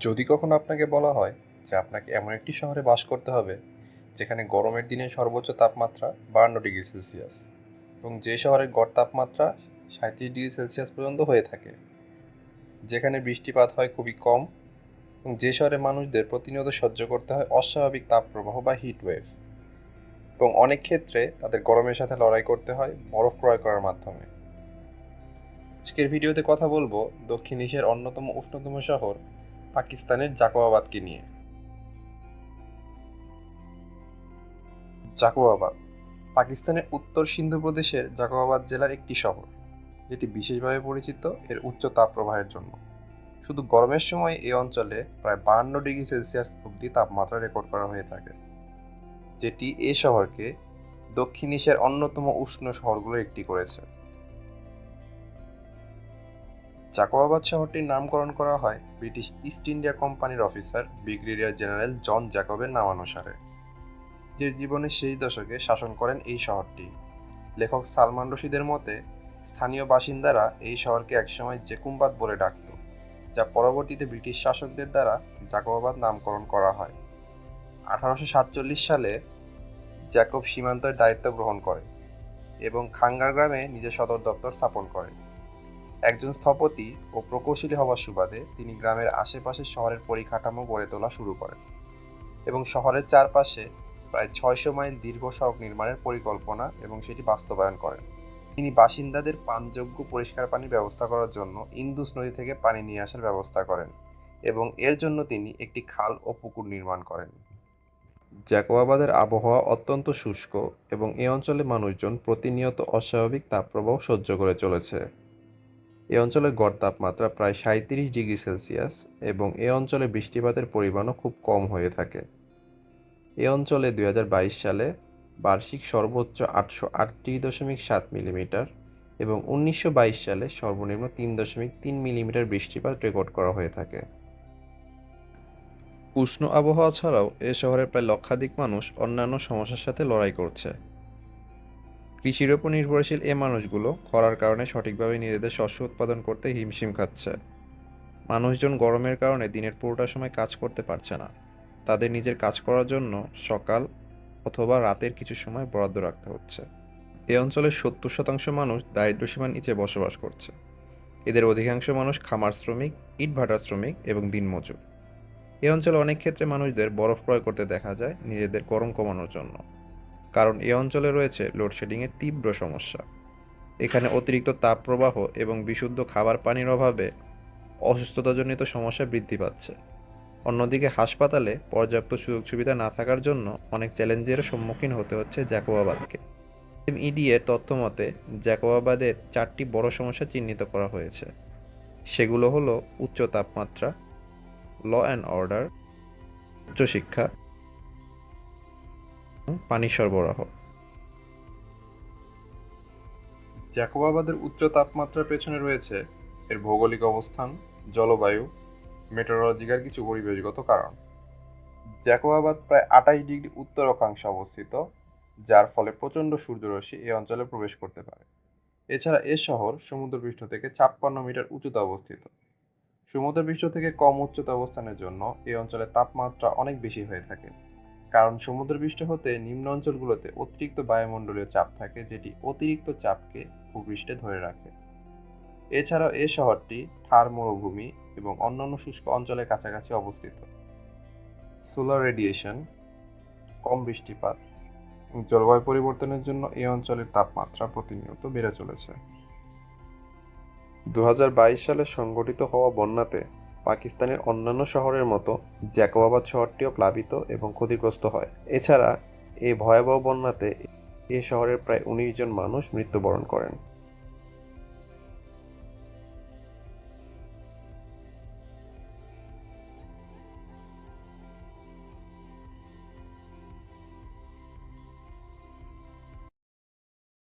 যদি কখনো আপনাকে বলা হয় যে আপনাকে এমন একটি শহরে বাস করতে হবে যেখানে গরমের দিনে সর্বোচ্চ তাপমাত্রা বাহান্ন ডিগ্রি সেলসিয়াস এবং যে শহরের গড় তাপমাত্রা সাঁত্রিশ ডিগ্রি সেলসিয়াস পর্যন্ত হয়ে থাকে, যেখানে বৃষ্টিপাত হয় খুবই কম এবং যে শহরে মানুষদের প্রতিনিয়ত সহ্য করতে হয় অস্বাভাবিক তাপপ্রবাহ বা হিট ওয়েভ এবং অনেক ক্ষেত্রে তাদের গরমের সাথে লড়াই করতে হয় বরফ ক্রয় করার মাধ্যমে। আজকের ভিডিওতে কথা বলব দক্ষিণ এশিয়ার অন্যতম উষ্ণতম শহর পাকিস্তানের জাকোয়াবাদকে নিয়ে। জাকোয়াবাদ পাকিস্তানের উত্তর সিন্ধু প্রদেশের জাকোয়াবাদ জেলার একটি শহর, যেটি বিশেষভাবে পরিচিত এর উচ্চ তাপপ্রবাহের জন্য। শুধু গরমের সময় এই অঞ্চলে প্রায় বাহান্ন ডিগ্রি সেলসিয়াস অবধি তাপমাত্রা রেকর্ড করা হয়ে থাকে, যেটি এ শহরকে দক্ষিণ এশিয়ার অন্যতম উষ্ণ শহরগুলোর একটি করেছে। জাকোয়াবাদ শহরটির নামকরণ করা হয় ব্রিটিশ ইস্ট ইন্ডিয়া কোম্পানির অফিসার ব্রিগেডিয়ার জেনারেল জন জ্যাকবের নামানুসারে, যে জীবনের শেষ দশকে শাসন করেন এই শহরটি। লেখক সালমান রশিদের মতে, স্থানীয় বাসিন্দারা এই শহরকে একসময় জেকুম্বাদ বলে ডাকত, যা পরবর্তীতে ব্রিটিশ শাসকদের দ্বারা জাকোবাবাদ নামকরণ করা হয়। আঠারোশো সাতচল্লিশ সালে জ্যাকব সীমান্তের দায়িত্ব গ্রহণ করে এবং খাঙ্গার গ্রামে নিজের সদর দপ্তর স্থাপন করেন। একজন স্থপতি ও প্রকৌশলী হওয়ার সুবাদে তিনি গ্রামের আশেপাশে শহরের পরিকাঠামো গড়ে তোলা শুরু করেন এবং শহরের চারপাশে প্রায় ছয়শো মাইল দীর্ঘ সড়ক নির্মাণের পরিকল্পনা এবং সেটি বাস্তবায়ন করেন। তিনি বাসিন্দাদের পানযোগ্য পরিষ্কার পানির ব্যবস্থা করার জন্য ইন্দুস নদী থেকে পানি নিয়ে আসার ব্যবস্থা করেন এবং এর জন্য তিনি একটি খাল ও পুকুর নির্মাণ করেন। জ্যাকোয়াবাদের আবহাওয়া অত্যন্ত শুষ্ক এবং এই অঞ্চলে মানুষজন প্রতিনিয়ত অস্বাভাবিক তাপপ্রবাহ সহ্য করে চলেছে। এই অঞ্চলের গড় তাপমাত্রা প্রায় সাঁত্রিশ ডিগ্রি সেলসিয়াস এবং এ অঞ্চলে বৃষ্টিপাতের পরিমাণও খুব কম হয়ে থাকে। এ অঞ্চলে দু হাজার বাইশ সালে বার্ষিক সর্বোচ্চ আটশো আটত্রিশ দশমিক সাত মিলিমিটার এবং উনিশশো বাইশ সালে সর্বনিম্ন তিন দশমিক তিন মিলিমিটার বৃষ্টিপাত রেকর্ড করা হয়ে থাকে। উষ্ণ আবহাওয়া ছাড়াও এ শহরের প্রায় লক্ষাধিক মানুষ অন্যান্য সমস্যার সাথে লড়াই করছে। কৃষির ওপর নির্ভরশীল এ মানুষগুলো খরার কারণে সঠিকভাবে নিজেদের শস্য উৎপাদন করতে হিমশিম খাচ্ছে। মানুষজন গরমের কারণে দিনের পুরোটা সময় কাজ করতে পারছে না। তাদের নিজের কাজ করার জন্য সকাল অথবা রাতের কিছু সময় বরাদ্দ রাখতে হচ্ছে। এই অঞ্চলের সত্তর শতাংশ মানুষ দারিদ্র্যসীমার নিচে বসবাস করছে। এদের অধিকাংশ মানুষ খামার শ্রমিক ইটভাটার শ্রমিক এবং দিনমজুর এই অঞ্চলে অনেক ক্ষেত্রে মানুষদের বরফ ক্রয় করতে দেখা যায় নিজেদের গরম কমানোর জন্য। কারণ এ অঞ্চলে রয়েছে লোডশেডিংয়ের তীব্র সমস্যা। এখানে অতিরিক্ত তাপপ্রবাহ এবং বিশুদ্ধ খাবার পানির অভাবে অসুস্থতাজনিত সমস্যা বৃদ্ধি পাচ্ছে। অন্যদিকে হাসপাতালে পর্যাপ্ত সুযোগ সুবিধা না থাকার জন্য অনেক চ্যালেঞ্জের সম্মুখীন হতে হচ্ছে জ্যাকোয়াবাদকে ইডি এর তথ্য মতে জ্যাকোয়াবাদের চারটি বড় সমস্যা চিহ্নিত করা হয়েছে। সেগুলো হলো উচ্চ তাপমাত্রা ল অ্যান্ড অর্ডার উচ্চশিক্ষা পানি সরবরাহ। জ্যাকোবাবাদের উচ্চ তাপমাত্রার পেছনে রয়েছে এর ভৌগোলিক অবস্থান, জলবায়ু মেটেরোলজিক্যাল কিছু পরিবেশগত কারণ। জ্যাকোবাবাদ প্রায় আঠাশ ডিগ্রি উত্তর অক্ষাংশে অবস্থিত, যার ফলে প্রচণ্ড সূর্যরশ্মি এই অঞ্চলে প্রবেশ করতে পারে। এছাড়া এ শহর সমুদ্রপৃষ্ঠ থেকে ছাপ্পান্ন মিটার উঁচুতে অবস্থিত। সমুদ্রপৃষ্ঠ থেকে কম উচ্চতা অবস্থানের জন্য এই অঞ্চলে তাপমাত্রা অনেক বেশি হয়ে থাকে। কারণ সমুদ্রপৃষ্ঠ হতে নিম্ন অঞ্চলগুলোতে অতিরিক্ত বায়ুমণ্ডলীয় চাপ থাকে, যেটি অতিরিক্ত চাপকে ভূপৃষ্ঠে ধরে রাখে। এছাড়াও এই শহরটি থার মরুভূমি এবং অন্যান্য শুষ্ক অঞ্চলের কাছাকাছি অবস্থিত। সোলার রেডিয়েশন, কম বৃষ্টিপাত জলবায়ু পরিবর্তনের জন্য এই অঞ্চলের তাপমাত্রা প্রতিনিয়ত বেড়ে চলেছে। দু হাজার বাইশ সালে সংঘটিত হওয়া বন্যাতে পাকিস্তানের অন্যান্য শহরের মতো জ্যাকোবাবাদ শহরটিও প্লাবিত এবং ক্ষতিগ্রস্ত হয়। এছাড়া এই ভয়াবহ বন্যাতে এ শহরের প্রায় উনিশ জন মানুষ মৃত্যুবরণ করেন।